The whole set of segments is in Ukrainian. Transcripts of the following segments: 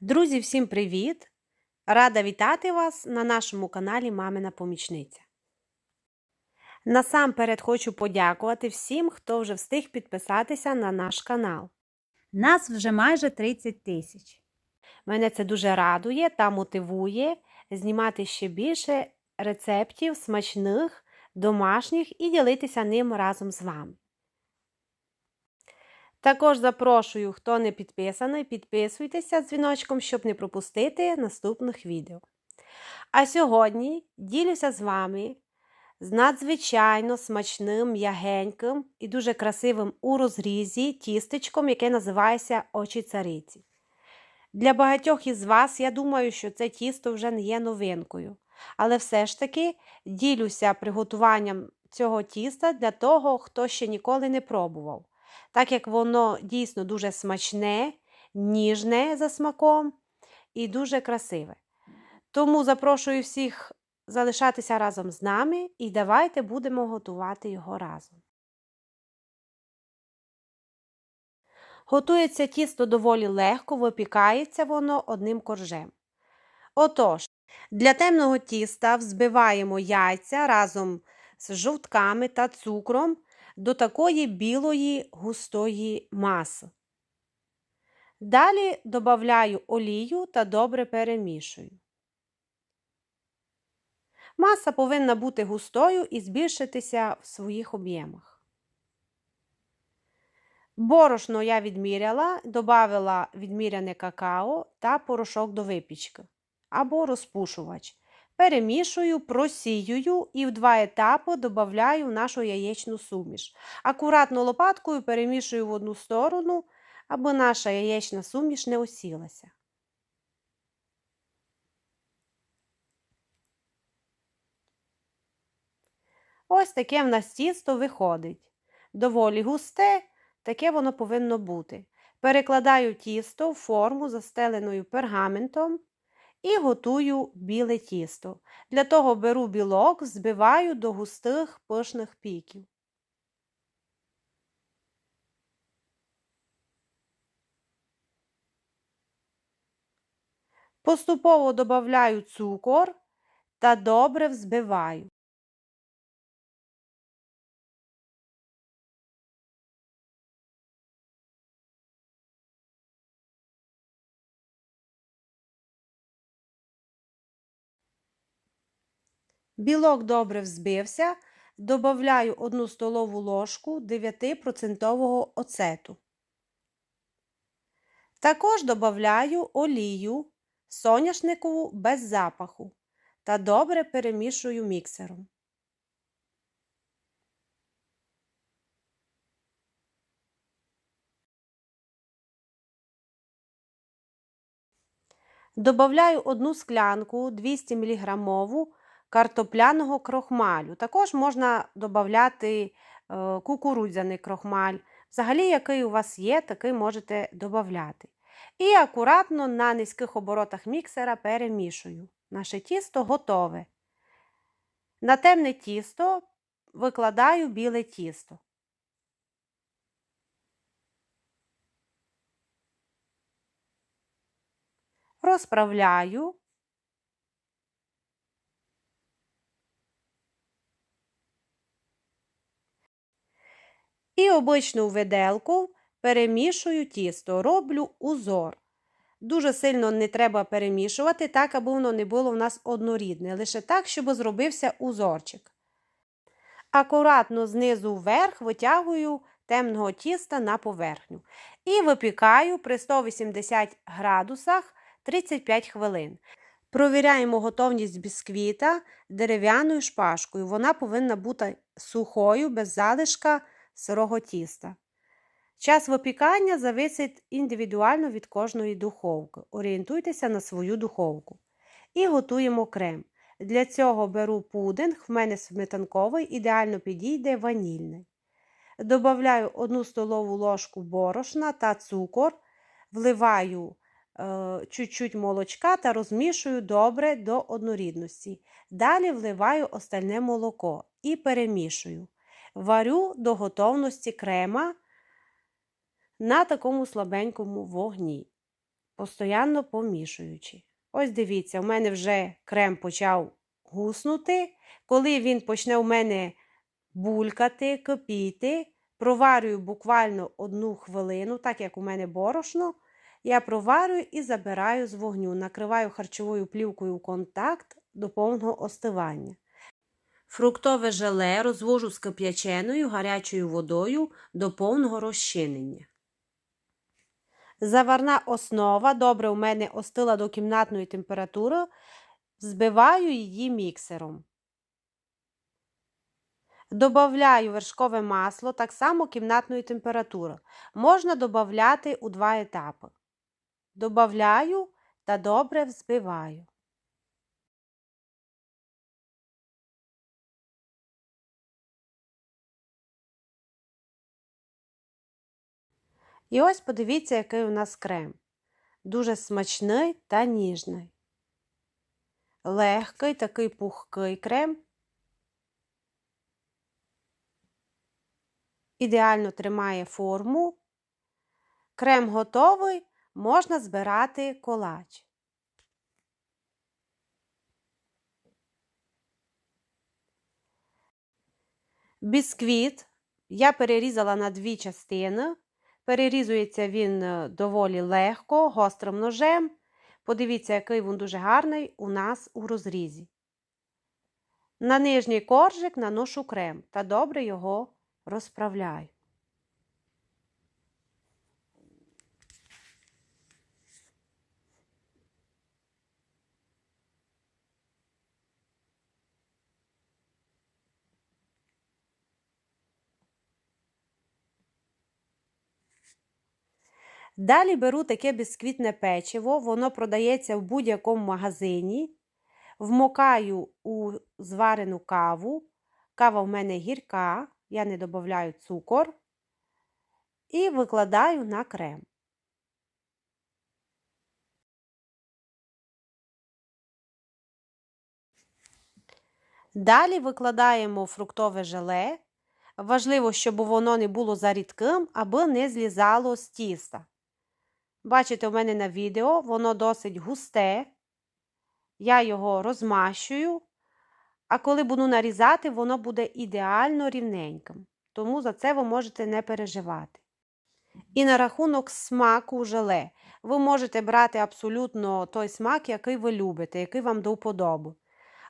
Друзі, всім привіт! Рада вітати вас на нашому каналі Мамина Помічниця. Насамперед хочу подякувати всім, хто вже встиг підписатися на наш канал. Нас вже майже 30 тисяч. Мене це дуже радує та мотивує знімати ще більше рецептів смачних, домашніх і ділитися ним разом з вами. Також запрошую, хто не підписаний, підписуйтеся дзвіночком, щоб не пропустити наступних відео. А сьогодні ділюся з вами з надзвичайно смачним, м'ягеньким і дуже красивим у розрізі тістечком, яке називається очі цариці. Для багатьох із вас, я думаю, що це тісто вже не є новинкою. Але все ж таки ділюся приготуванням цього тіста для того, хто ще ніколи не пробував. Так як воно дійсно дуже смачне, ніжне за смаком і дуже красиве. Тому запрошую всіх залишатися разом з нами і давайте будемо готувати його разом. Готується тісто доволі легко, випікається воно одним коржем. Отож, для темного тіста взбиваємо яйця разом з жовтками та цукром до такої білої густої маси. Далі додаю олію та добре перемішую. Маса повинна бути густою і збільшитися в своїх об'ємах. Борошно я відміряла, додала відміряне какао та порошок до випічки або розпушувач. Перемішую, просіюю і в два етапи додаю нашу яєчну суміш. Акуратно лопаткою перемішую в одну сторону, аби наша яєчна суміш не осілася. Ось таке в нас тісто виходить. Доволі густе, таке воно повинно бути. Перекладаю тісто в форму, застеленою пергаментом і готую біле тісто. Для того беру білок, збиваю до густих пишних піків. Поступово додаю цукор та добре взбиваю. Білок добре взбився, додаю 1 столову ложку 9% оцету. Також додаю олію соняшникову без запаху та добре перемішую міксером. Добавляю одну склянку 200 мг картопляного крохмалю. Також можна додати е, кукурудзяний крохмаль. Взагалі, який у вас є, такий можете додати. І акуратно на низьких оборотах міксера перемішую. Наше тісто готове. На темне тісто викладаю біле тісто. Розправляю. І обичну виделку перемішую тісто, роблю узор. Дуже сильно не треба перемішувати, так, аби воно не було в нас однорідне, лише так, щоб зробився узорчик. Акуратно знизу вверх витягую темного тіста на поверхню. І випікаю при 180 градусах 35 хвилин. Провіряємо готовність бісквіта дерев'яною шпажкою. Вона повинна бути сухою, без залишка сирого тіста. Час випікання зависить індивідуально від кожної духовки. Орієнтуйтеся на свою духовку. І готуємо крем. Для цього беру пудинг, в мене сметанковий, ідеально підійде ванільний. Добавляю 1 столову ложку борошна та цукор, вливаю е, чуть-чуть молочка та розмішую добре до однорідності. Далі вливаю остальне молоко і перемішую. Варю до готовності крема на такому слабенькому вогні. постоянно помішуючи. Ось дивіться, у мене вже крем почав гуснути. Коли він почне у мене булькати, кипіти, проварюю буквально одну хвилину, так як у мене борошно, я проварюю і забираю з вогню, накриваю харчовою плівкою контакт до повного остивання. Фруктове желе розвожу з кип'яченою гарячою водою до повного розчинення. Заварна основа добре у мене остила до кімнатної температури, збиваю її міксером. Добавляю вершкове масло так само кімнатної температури. Можна додати у два етапи. Добавляю та добре взбиваю. І ось подивіться, який у нас крем. Дуже смачний та ніжний. Легкий, такий пухкий крем. Ідеально тримає форму. Крем готовий, можна збирати колач. Бісквіт я перерізала на дві частини. Перерізується він е, доволі легко, гострим ножем. Подивіться, який він дуже гарний у нас у розрізі. На нижній коржик наношу крем та добре його розправляю. Далі беру таке бісквітне печиво, воно продається в будь-якому магазині. Вмокаю у зварену каву. Кава в мене гірка, я не додаю цукор. І викладаю на крем. Далі викладаємо фруктове желе. Важливо, щоб воно не було зарідким, аби не злізало з тіста. Бачите, у мене на відео воно досить густе. Я його розмащую, а коли буду нарізати, воно буде ідеально рівненьким. Тому за це ви можете не переживати. І на рахунок смаку желе. Ви можете брати абсолютно той смак, який ви любите, який вам до вподоби.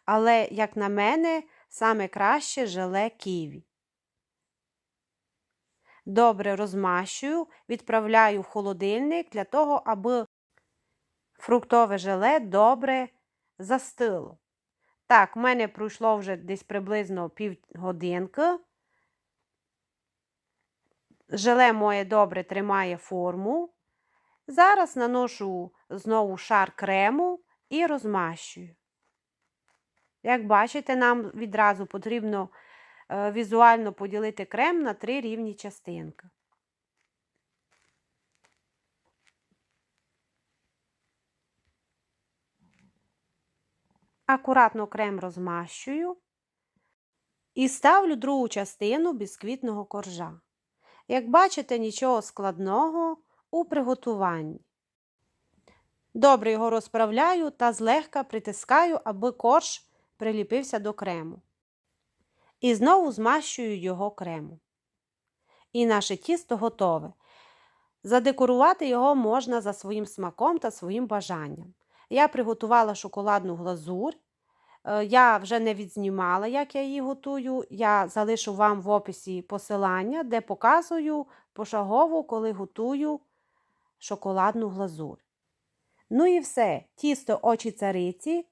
Але, як на мене, саме краще желе ківі. Добре розмащую, відправляю в холодильник для того, аби фруктове желе добре застило. Так, в мене пройшло вже десь приблизно півгодинки. Желе моє добре тримає форму. Зараз наношу знову шар крему і розмащую. Як бачите, нам відразу потрібно візуально поділити крем на три рівні частинки. Акуратно крем розмащую і ставлю другу частину бісквітного коржа. Як бачите, нічого складного у приготуванні. Добре його розправляю та злегка притискаю, аби корж приліпився до крему. І знову змащую його крему. І наше тісто готове. Задекорувати його можна за своїм смаком та своїм бажанням. Я приготувала шоколадну глазурь. Е, Я вже не відзнімала, як я її готую. Я залишу вам в описі посилання, де показую пошагово, коли готую шоколадну глазурь. Ну і все, тісто очі цариці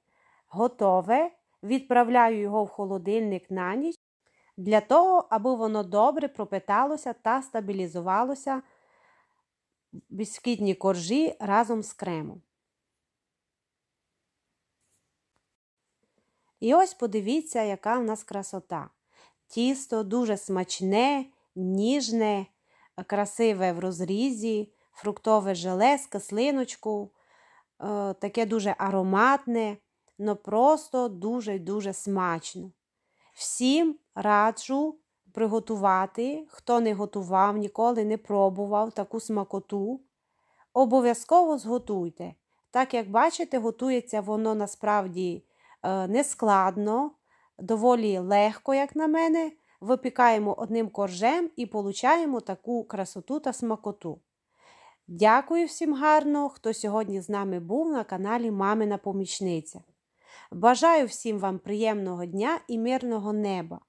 готове. Відправляю його в холодильник на ніч для того, аби воно добре пропиталося та стабілізувалося в бісквітні коржі разом з кремом. І ось подивіться, яка в нас красота. Тісто дуже смачне, ніжне, красиве в розрізі, фруктове желе з кислиночкою, е, таке дуже ароматне, но просто дуже-дуже смачно. Всім раджу приготувати, хто не готував, ніколи не пробував таку смакоту. обов'язково зготуйте. Так як бачите, готується воно насправді е, нескладно, доволі легко, як на мене. Випікаємо одним коржем і получаємо таку красоту та смакоту. Дякую всім гарно, хто сьогодні з нами був на каналі Мамина Помічниця. Бажаю всім вам приємного дня і мирного неба.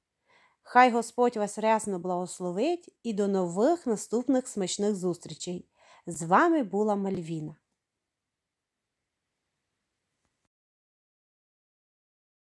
Хай Господь вас рясно благословить і до нових наступних смачних зустрічей. З вами була Мальвіна.